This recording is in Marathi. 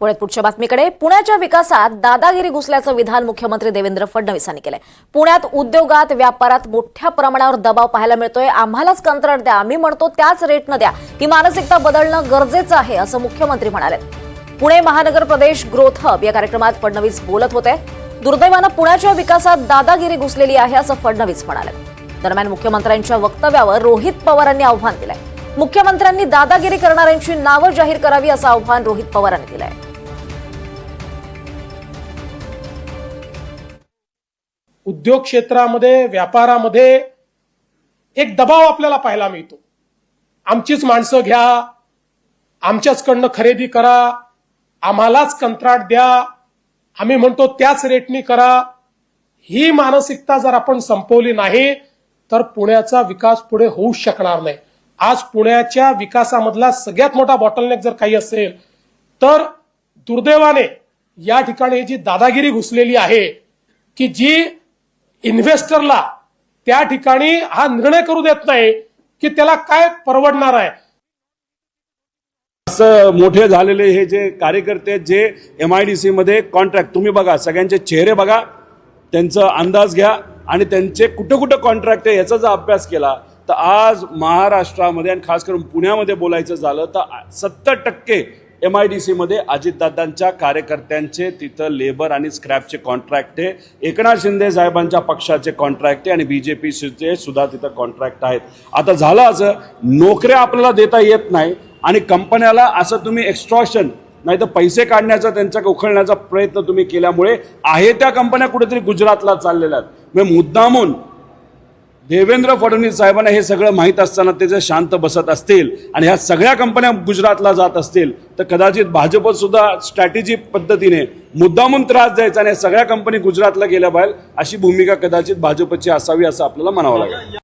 पुढे पुढच्या बातमीकडे. पुण्याच्या विकासात दादागिरी घुसल्याचं विधान मुख्यमंत्री देवेंद्र फडणवीसांनी केलंय. पुण्यात उद्योगात व्यापारात मोठ्या प्रमाणावर दबाव पाहायला मिळतोय. आम्हालाच कंत्राट द्या. आम्ही म्हणतो त्याच रेटनं द्या. ही मानसिकता बदलणं गरजेचं आहे असं मुख्यमंत्री म्हणाले पुणे महानगर प्रदेश ग्रोथ हब या कार्यक्रमात फडणवीस बोलत होते. दुर्दैवानं पुण्याच्या विकासात दादागिरी घुसलेली आहे असं फडणवीस म्हणाले दरम्यान मुख्यमंत्र्यांच्या वक्तव्यावर रोहित पवारांनी आव्हान दिलंय. मुख्यमंत्र्यांनी दादागिरी करणाऱ्यांची नावं जाहीर करावी असं आव्हान रोहित पवारांनी दिलंय. उद्योग क्षेत्रामध्ये व्यापारामध्ये एक दबाव आपल्याला पाहायला मिळतो. आमचीच माणसं घ्या आमच्याचकडनं खरेदी करा आम्हालाच कंत्राट द्या आम्ही म्हणतो त्याच रेटनी करा. ही मानसिकता जर आपण संपवली नाही तर पुण्याचा विकास पुढे होऊ शकणार नाही. आज पुण्याच्या विकासामधला सगळ्यात मोठा बॉटलनेक जर काही असेल तर दुर्दैवाने या ठिकाणी जी दादागिरी घुसलेली आहे की जी इन्व्हेस्टरला त्या ठिकाणी हा निर्णय करू देत नाही की त्याला काय परवडणार आहे. असं मोठे झालेले हे जे कार्यकर्ते जे एम आय डी सी मध्ये कॉन्ट्रॅक्ट तुम्ही बघा सगळ्यांचे चेहरे बघा त्यांचा अंदाज घ्या आणि त्यांचे कुठं कुठं कॉन्ट्रॅक्ट आहे याचा जर अभ्यास केला तर आज महाराष्ट्रामध्ये आणि खास करून पुण्यामध्ये बोलायचं झालं तर सत्तर टक्के एम आय डी सीमध्ये अजितदादांच्या कार्यकर्त्यांचे तिथं लेबर आणि स्क्रॅपचे कॉन्ट्रॅक्ट आहे. एकनाथ शिंदे साहेबांच्या पक्षाचे कॉन्ट्रॅक्ट आहे आणि बी जे पीचे सुद्धा तिथं कॉन्ट्रॅक्ट आहेत. आता झालं असं नोकऱ्या आपल्याला देता येत नाही आणि कंपन्याला असं तुम्ही एक्स्ट्रॉशन नाही तर पैसे काढण्याचा त्यांचा उखळण्याचा प्रयत्न तुम्ही केल्यामुळे आहे त्या कंपन्या कुठेतरी गुजरातला चाललेल्या आहेत. म्हणजे मुद्दामून देवेंद्र फडणवीस साहेबांना हे सगळं माहीत असताना ते जर शांत बसत असतील आणि ह्या सगळ्या कंपन्या गुजरातला जात असतील तर कदाचित भाजपसुद्धा स्ट्रॅटेजी पद्धतीने मुद्दामून त्रास द्यायचा आणि सगळ्या कंपनी गुजरातला गेल्या पाहिजे अशी भूमिका कदाचित भाजपची असावी असं आपल्याला म्हणावं लागेल.